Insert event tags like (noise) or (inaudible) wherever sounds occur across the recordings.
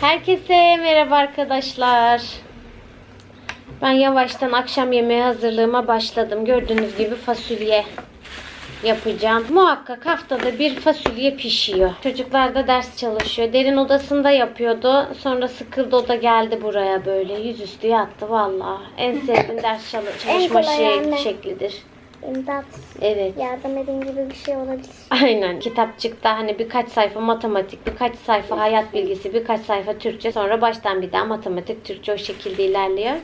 Herkese merhaba arkadaşlar. Ben yavaştan akşam yemeği hazırlığıma başladım. Gördüğünüz gibi fasulye yapacağım. Muhakkak haftada bir fasulye pişiyor. Çocuklar da ders çalışıyor. Derin odasında yapıyordu. Sonra sıkıldı o da geldi buraya böyle. Yüzüstü yattı valla. En sevdiğim ders çalış çalışma şey- şeklidir. İmdat. Evet. Yardım edin gibi bir şey olabilir. (laughs) Aynen. Kitapçıkta hani birkaç sayfa matematik, birkaç sayfa hayat bilgisi, birkaç sayfa Türkçe. Sonra baştan bir daha matematik, Türkçe o şekilde ilerliyor.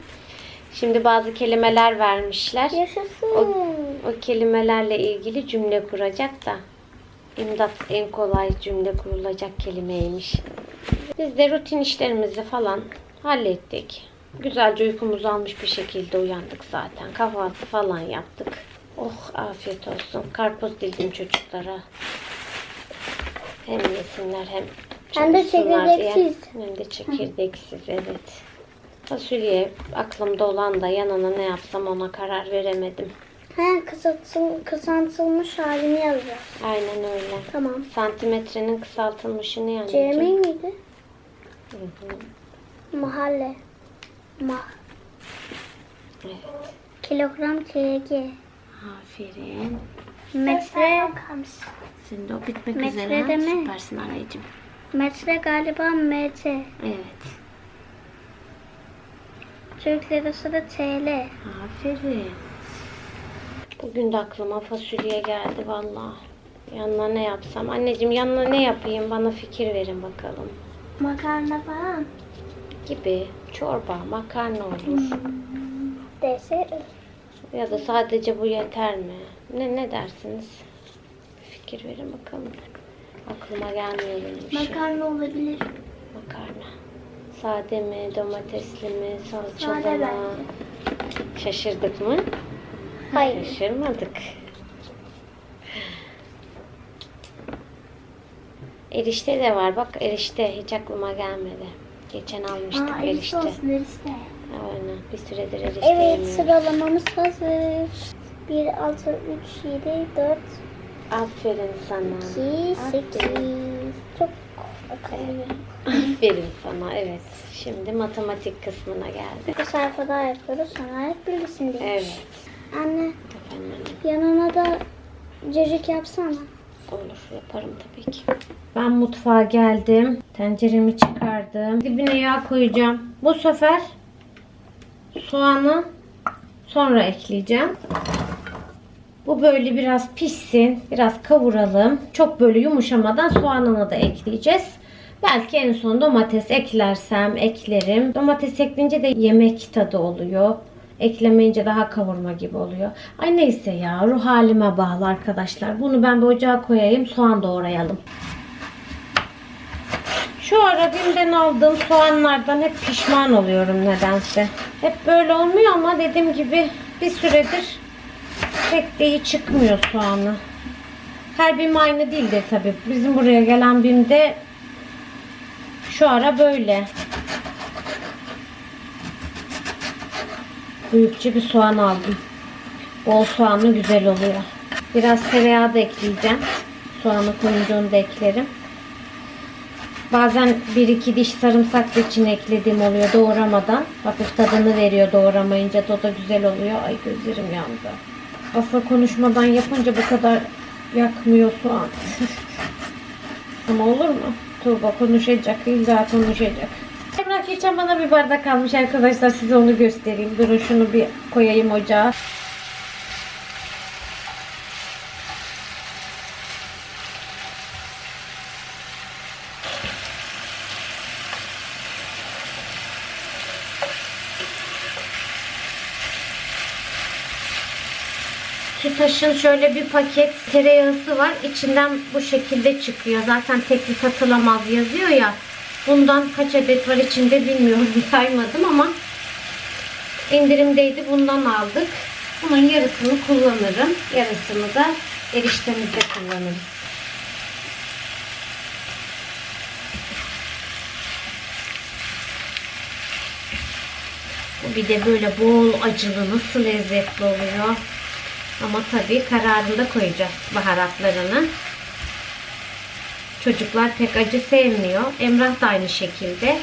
Şimdi bazı kelimeler vermişler. Yaşasın. O, o kelimelerle ilgili cümle kuracak da. İmdat en kolay cümle kurulacak kelimeymiş. Biz de rutin işlerimizi falan hallettik. Güzelce uykumuzu almış bir şekilde uyandık zaten. Kahvaltı falan yaptık. Oh afiyet olsun. Karpuz dildim çocuklara. Hem yesinler hem Hem de çekirdeksiz. Hem de çekirdeksiz evet. Fasulye aklımda olan da yanına ne yapsam ona karar veremedim. He kısaltıl, kısaltılmış halini yazacağız. Aynen öyle. Tamam. Santimetrenin kısaltılmışını yani. CM miydi? Hı hı. Mahalle. Mah. Evet. Kilogram kg. Aferin. Metre. Senin de o bitmek Metre üzere. de mi? Süpersin anneciğim. Metre galiba mt. Evet. Türk lirası da TL. Aferin. Bugün de aklıma fasulye geldi valla. Yanına ne yapsam? Anneciğim yanına ne yapayım? Bana fikir verin bakalım. Makarna falan. Gibi çorba, makarna olur. Dese. Ya da sadece bu yeter mi? Ne ne dersiniz? Fikir verin bakalım. Aklıma gelmiyor benim bir şey. Makarna olabilir. Makarna. Sade mi, domatesli mi, salçalı Sade mı? Şaşırdık mı? Hayır. Şaşırmadık. Erişte de var. Bak erişte hiç aklıma gelmedi. Geçen almıştık erişte. erişte. Aynen. Bir süredir erişte Evet sıralamamız hazır. 1, 6, 3, 7, 4, Aferin sana. 2, 8. Çok akıllıyım. Aferin sana. Evet. Şimdi matematik kısmına geldik. Bir sayfa daha yapıyoruz sonra hayat bilgisini diye. Evet. Anne Efendim yanına da cacık yapsana. Olur yaparım tabii ki. Ben mutfağa geldim. Tenceremi çıkardım. Dibine yağ koyacağım. Bu sefer soğanı sonra ekleyeceğim. Bu böyle biraz pişsin. Biraz kavuralım. Çok böyle yumuşamadan soğanını da ekleyeceğiz. Belki en son domates eklersem eklerim. Domates ekleyince de yemek tadı oluyor. Eklemeyince daha kavurma gibi oluyor. Ay neyse ya ruh halime bağlı arkadaşlar. Bunu ben bir ocağa koyayım soğan doğrayalım. Şu ara BİM'den aldığım soğanlardan hep pişman oluyorum nedense. Hep böyle olmuyor ama dediğim gibi bir süredir pek de iyi çıkmıyor soğanı. Her BİM aynı değildir tabi. Bizim buraya gelen BİM'de şu ara böyle. Büyükçe bir soğan aldım. Bol soğanlı güzel oluyor. Biraz tereyağı da ekleyeceğim. Soğanı koyunca onu da eklerim. Bazen bir iki diş sarımsak da içine eklediğim oluyor doğramadan. Hafif tadını veriyor doğramayınca da o da güzel oluyor. Ay gözlerim yandı. Aslında konuşmadan yapınca bu kadar yakmıyor soğan. (laughs) Ama olur mu? Tuğba konuşacak, illa konuşacak. Emrah geçen bana bir bardak almış arkadaşlar. Size onu göstereyim. Durun şunu bir koyayım ocağa. Sütaş'ın şöyle bir paket tereyağısı var. İçinden bu şekilde çıkıyor. Zaten tekli satılamaz yazıyor ya. Bundan kaç adet var içinde bilmiyorum. (laughs) Saymadım ama indirimdeydi. Bundan aldık. Bunun yarısını kullanırım. Yarısını da eriştemizde kullanırız. Bir de böyle bol acılı nasıl lezzetli oluyor. Ama tabii kararında koyacağız baharatlarını. Çocuklar pek acı sevmiyor. Emrah da aynı şekilde.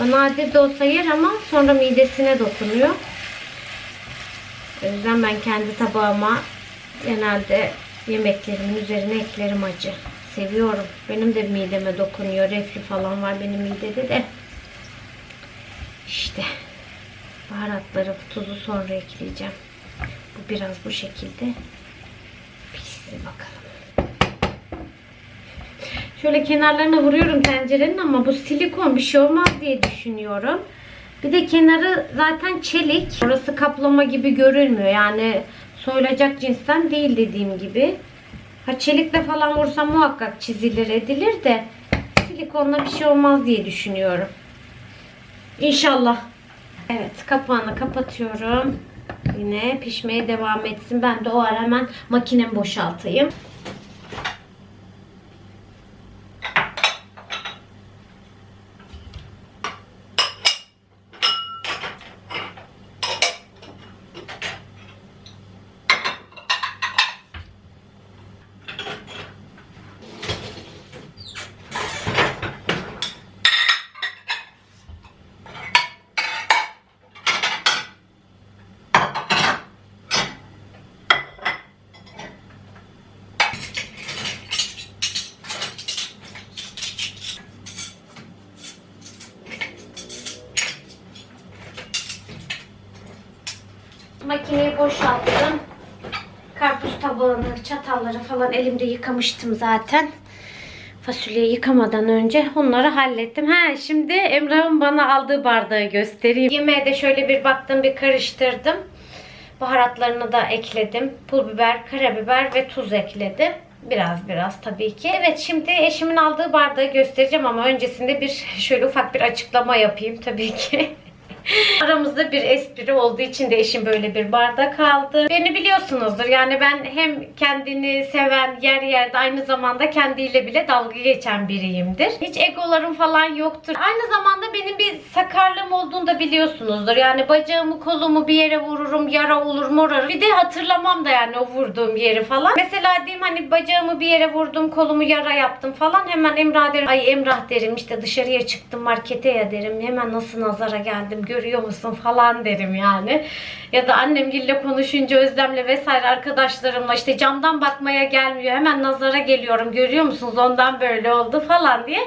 O nadir de olsa yer ama sonra midesine dokunuyor. O yüzden ben kendi tabağıma genelde yemeklerimin üzerine eklerim acı. Seviyorum. Benim de mideme dokunuyor. Reflü falan var benim midede de. İşte baharatları, tuzu sonra ekleyeceğim. Biraz bu şekilde pişsin bakalım. Şöyle kenarlarına vuruyorum tencerenin ama bu silikon bir şey olmaz diye düşünüyorum. Bir de kenarı zaten çelik. Orası kaplama gibi görülmüyor. Yani soyulacak cinsten değil dediğim gibi. Ha çelikle falan vursam muhakkak çizilir edilir de silikonla bir şey olmaz diye düşünüyorum. İnşallah. Evet kapağını kapatıyorum. Yine pişmeye devam etsin. Ben de o ara hemen makinemi boşaltayım. Makineyi boşalttım. Karpuz tabağını, çatalları falan elimde yıkamıştım zaten. Fasulyeyi yıkamadan önce onları hallettim. Ha şimdi Emrah'ın bana aldığı bardağı göstereyim. Yemeğe de şöyle bir baktım, bir karıştırdım. Baharatlarını da ekledim. Pul biber, karabiber ve tuz ekledim. Biraz biraz tabii ki. Evet şimdi eşimin aldığı bardağı göstereceğim ama öncesinde bir şöyle ufak bir açıklama yapayım tabii ki. (laughs) (laughs) Aramızda bir espri olduğu için de eşim böyle bir bardak aldı. Beni biliyorsunuzdur. Yani ben hem kendini seven, yer yerde aynı zamanda kendiyle bile dalga geçen biriyimdir. Hiç egolarım falan yoktur. Aynı zamanda benim bir sakarlığım olduğunu da biliyorsunuzdur. Yani bacağımı, kolumu bir yere vururum, yara olur, morarır. Bir de hatırlamam da yani o vurduğum yeri falan. Mesela diyeyim hani bacağımı bir yere vurdum, kolumu yara yaptım falan. Hemen Emrah derim. Ay Emrah derim işte dışarıya çıktım markete ya derim. Hemen nasıl nazara geldim görüyor musun falan derim yani. Ya da annemgille konuşunca Özlem'le vesaire arkadaşlarımla işte camdan bakmaya gelmiyor. Hemen nazara geliyorum görüyor musunuz ondan böyle oldu falan diye.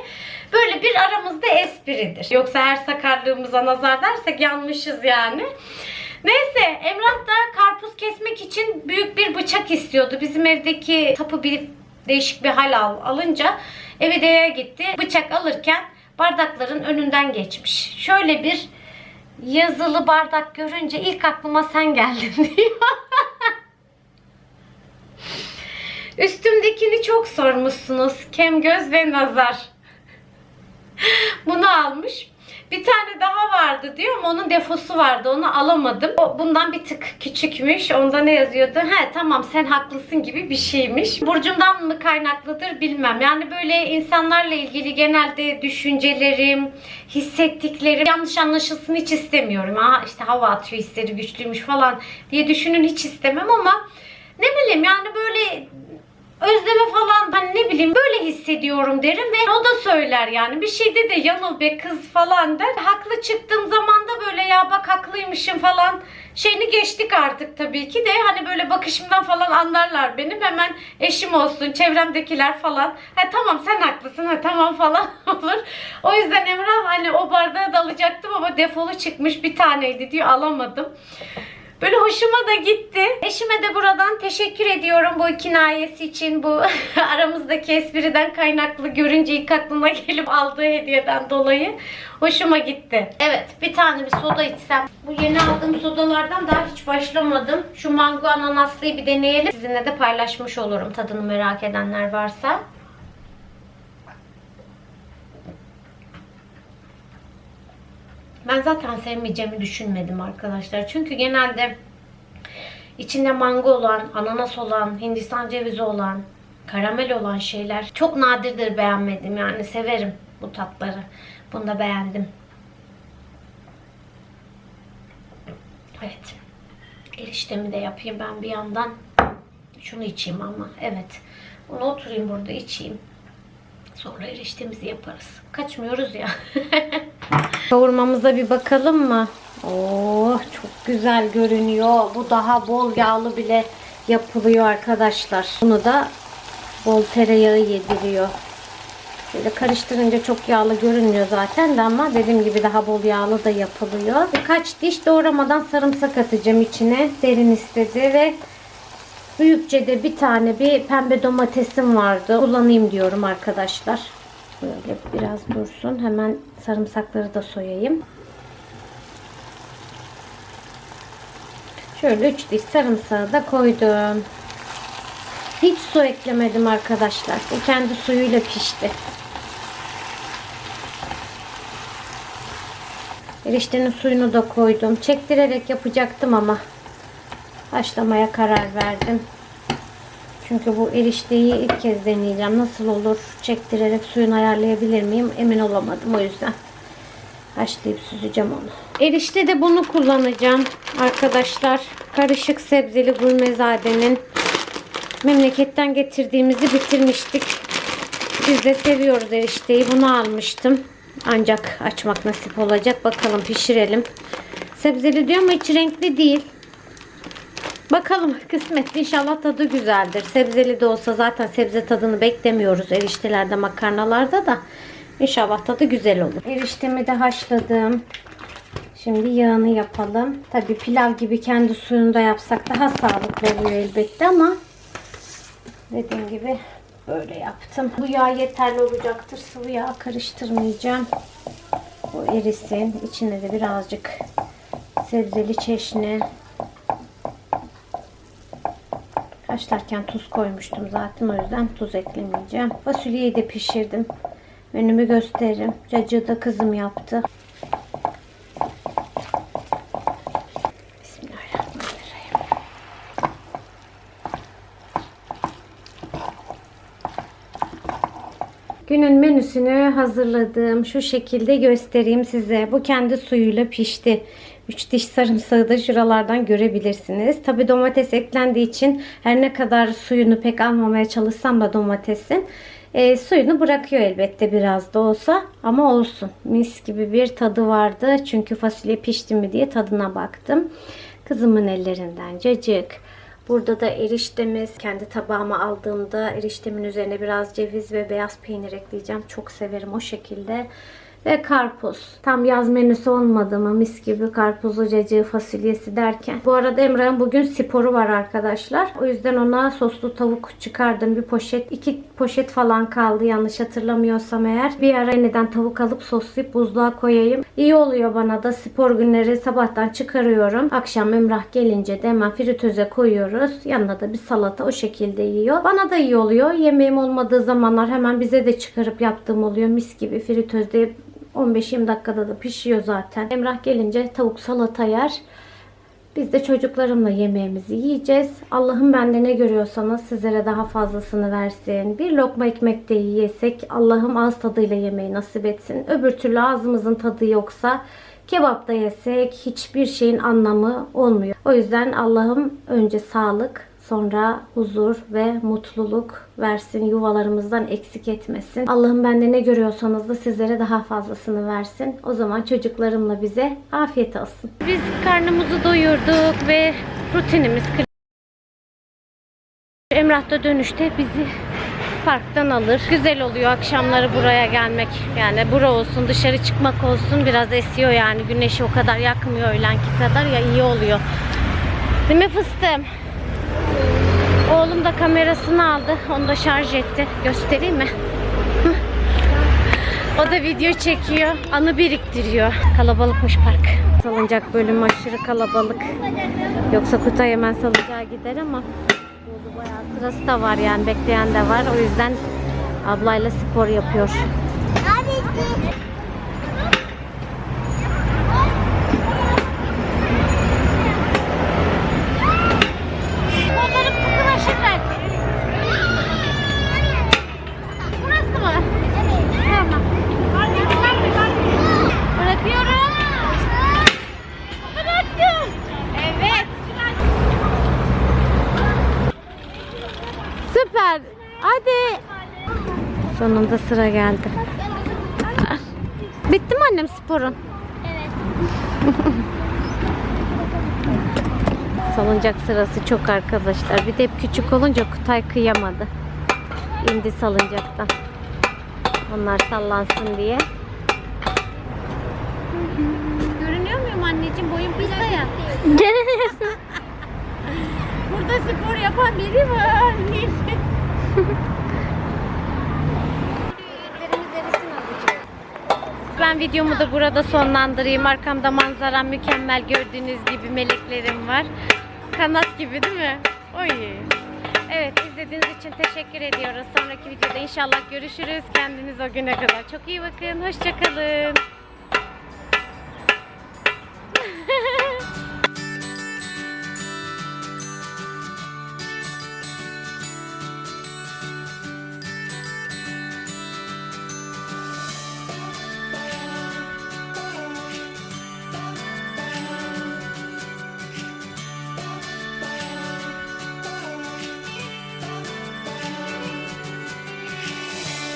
Böyle bir aramızda espridir. Yoksa her sakarlığımıza nazar dersek yanmışız yani. Neyse Emrah da karpuz kesmek için büyük bir bıçak istiyordu. Bizim evdeki sapı bir değişik bir hal al, alınca eve değer gitti. Bıçak alırken bardakların önünden geçmiş. Şöyle bir yazılı bardak görünce ilk aklıma sen geldin (laughs) diyor. Üstümdekini çok sormuşsunuz. Kem göz ve nazar. Bunu almış. Bir tane daha vardı diyor ama onun defosu vardı. Onu alamadım. O bundan bir tık küçükmüş. Onda ne yazıyordu? He tamam sen haklısın gibi bir şeymiş. Burcumdan mı kaynaklıdır bilmem. Yani böyle insanlarla ilgili genelde düşüncelerim, hissettiklerim yanlış anlaşılsın hiç istemiyorum. Aa işte hava atıyor hisleri güçlüymüş falan diye düşünün hiç istemem ama ne bileyim yani böyle özleme falan ben ne bileyim böyle hissediyorum derim ve o da söyler yani bir şeyde de yanıl be kız falan der. Haklı çıktığım zaman da böyle ya bak haklıymışım falan şeyini geçtik artık tabii ki de hani böyle bakışımdan falan anlarlar benim hemen eşim olsun çevremdekiler falan ha tamam sen haklısın ha tamam (laughs) falan olur. O yüzden Emrah hani o bardağı da alacaktım ama defolu çıkmış bir taneydi diyor alamadım. Böyle hoşuma da gitti. Eşime de buradan teşekkür ediyorum bu kinayesi için. Bu (laughs) aramızdaki espriden kaynaklı görünce ilk aklıma (laughs) gelip aldığı hediyeden dolayı. Hoşuma gitti. Evet bir tane bir soda içsem. Bu yeni aldığım sodalardan daha hiç başlamadım. Şu mango ananaslıyı bir deneyelim. Sizinle de paylaşmış olurum tadını merak edenler varsa. Ben zaten sevmeyeceğimi düşünmedim arkadaşlar. Çünkü genelde içinde mango olan, ananas olan, hindistan cevizi olan, karamel olan şeyler çok nadirdir beğenmedim. Yani severim bu tatları. Bunu da beğendim. Evet. Eriştemi de yapayım ben bir yandan. Şunu içeyim ama. Evet. Bunu oturayım burada içeyim. Sonra eriştemizi yaparız. Kaçmıyoruz ya. (laughs) Kavurmamıza bir bakalım mı? Oh çok güzel görünüyor. Bu daha bol yağlı bile yapılıyor arkadaşlar. Bunu da bol tereyağı yediriyor. Böyle karıştırınca çok yağlı görünmüyor zaten de ama dediğim gibi daha bol yağlı da yapılıyor. Birkaç diş doğramadan sarımsak atacağım içine. Derin istedi ve büyükçe de bir tane bir pembe domatesim vardı. Kullanayım diyorum arkadaşlar. Böyle biraz dursun. Hemen sarımsakları da soyayım. Şöyle 3 diş sarımsağı da koydum. Hiç su eklemedim arkadaşlar. O kendi suyuyla pişti. Eriştenin suyunu da koydum. Çektirerek yapacaktım ama haşlamaya karar verdim. Çünkü bu erişteyi ilk kez deneyeceğim. Nasıl olur? Çektirerek suyunu ayarlayabilir miyim? Emin olamadım o yüzden. Haşlayıp süzeceğim onu. Erişte de bunu kullanacağım arkadaşlar. Karışık sebzeli gurmezadenin memleketten getirdiğimizi bitirmiştik. Biz de seviyoruz erişteyi. Bunu almıştım. Ancak açmak nasip olacak. Bakalım pişirelim. Sebzeli diyor ama hiç renkli değil. Bakalım kısmet inşallah tadı güzeldir. Sebzeli de olsa zaten sebze tadını beklemiyoruz eriştelerde makarnalarda da. İnşallah tadı güzel olur. Eriştemi de haşladım. Şimdi yağını yapalım. Tabi pilav gibi kendi suyunda yapsak daha sağlıklı oluyor elbette ama dediğim gibi böyle yaptım. Bu yağ yeterli olacaktır. Sıvı yağ karıştırmayacağım. Bu erisin. İçine de birazcık sebzeli çeşni Haşlarken tuz koymuştum zaten o yüzden tuz eklemeyeceğim. Fasulyeyi de pişirdim. Menümü gösteririm. Cacığı da kızım yaptı. Günün menüsünü hazırladım. Şu şekilde göstereyim size. Bu kendi suyuyla pişti. 3 diş sarımsağı da şuralardan görebilirsiniz. Tabi domates eklendiği için her ne kadar suyunu pek almamaya çalışsam da domatesin e, suyunu bırakıyor elbette biraz da olsa ama olsun. Mis gibi bir tadı vardı. Çünkü fasulye pişti mi diye tadına baktım. Kızımın ellerinden cacık. Burada da eriştemiz. Kendi tabağıma aldığımda eriştemin üzerine biraz ceviz ve beyaz peynir ekleyeceğim. Çok severim o şekilde. Ve karpuz. Tam yaz menüsü olmadı ama mis gibi karpuzu, cacığı, fasulyesi derken. Bu arada Emrah'ın bugün sporu var arkadaşlar. O yüzden ona soslu tavuk çıkardım. Bir poşet, iki poşet falan kaldı yanlış hatırlamıyorsam eğer. Bir ara yeniden tavuk alıp soslayıp buzluğa koyayım. İyi oluyor bana da spor günleri sabahtan çıkarıyorum. Akşam Emrah gelince de hemen fritöze koyuyoruz. Yanına da bir salata o şekilde yiyor. Bana da iyi oluyor. Yemeğim olmadığı zamanlar hemen bize de çıkarıp yaptığım oluyor. Mis gibi fritözde 15-20 dakikada da pişiyor zaten. Emrah gelince tavuk salata yer. Biz de çocuklarımla yemeğimizi yiyeceğiz. Allah'ım bende ne görüyorsanız sizlere daha fazlasını versin. Bir lokma ekmek de yiyesek Allah'ım ağız tadıyla yemeği nasip etsin. Öbür türlü ağzımızın tadı yoksa kebap da yesek hiçbir şeyin anlamı olmuyor. O yüzden Allah'ım önce sağlık, sonra huzur ve mutluluk versin. Yuvalarımızdan eksik etmesin. Allah'ım bende ne görüyorsanız da sizlere daha fazlasını versin. O zaman çocuklarımla bize afiyet olsun. Biz karnımızı doyurduk ve rutinimiz Emrah da dönüşte bizi parktan alır. Güzel oluyor akşamları buraya gelmek. Yani bura olsun, dışarı çıkmak olsun. Biraz esiyor yani. Güneşi o kadar yakmıyor öğlenki kadar ya iyi oluyor. Değil mi fıstığım? Oğlum da kamerasını aldı. Onu da şarj etti. Göstereyim mi? (laughs) O da video çekiyor. Anı biriktiriyor. Kalabalıkmış park. Salıncak bölümü aşırı kalabalık. Yoksa Kutay hemen salıncağa gider ama bayağı sırası da var yani bekleyen de var. O yüzden ablayla spor yapıyor. Kollarım sıkılaşır belki. Burası mı? Tamam. Bırakıyorum. Bıraktım. Evet. Süper. Hadi. Son Sonunda sıra geldi. (laughs) Bitti mi annem sporun? Evet. (laughs) Salıncak sırası çok arkadaşlar. Bir de hep küçük olunca Kutay kıyamadı. İndi salıncaktan. Onlar sallansın diye. Görünüyor muyum anneciğim? Boyun pizza ya. (laughs) Burada spor yapan biri var. Ben videomu da burada sonlandırayım. Arkamda manzaram mükemmel. Gördüğünüz gibi meleklerim var. Kanat gibi değil mi? Oy. Evet izlediğiniz için teşekkür ediyoruz. Sonraki videoda inşallah görüşürüz. Kendiniz o güne kadar çok iyi bakın. Hoşçakalın.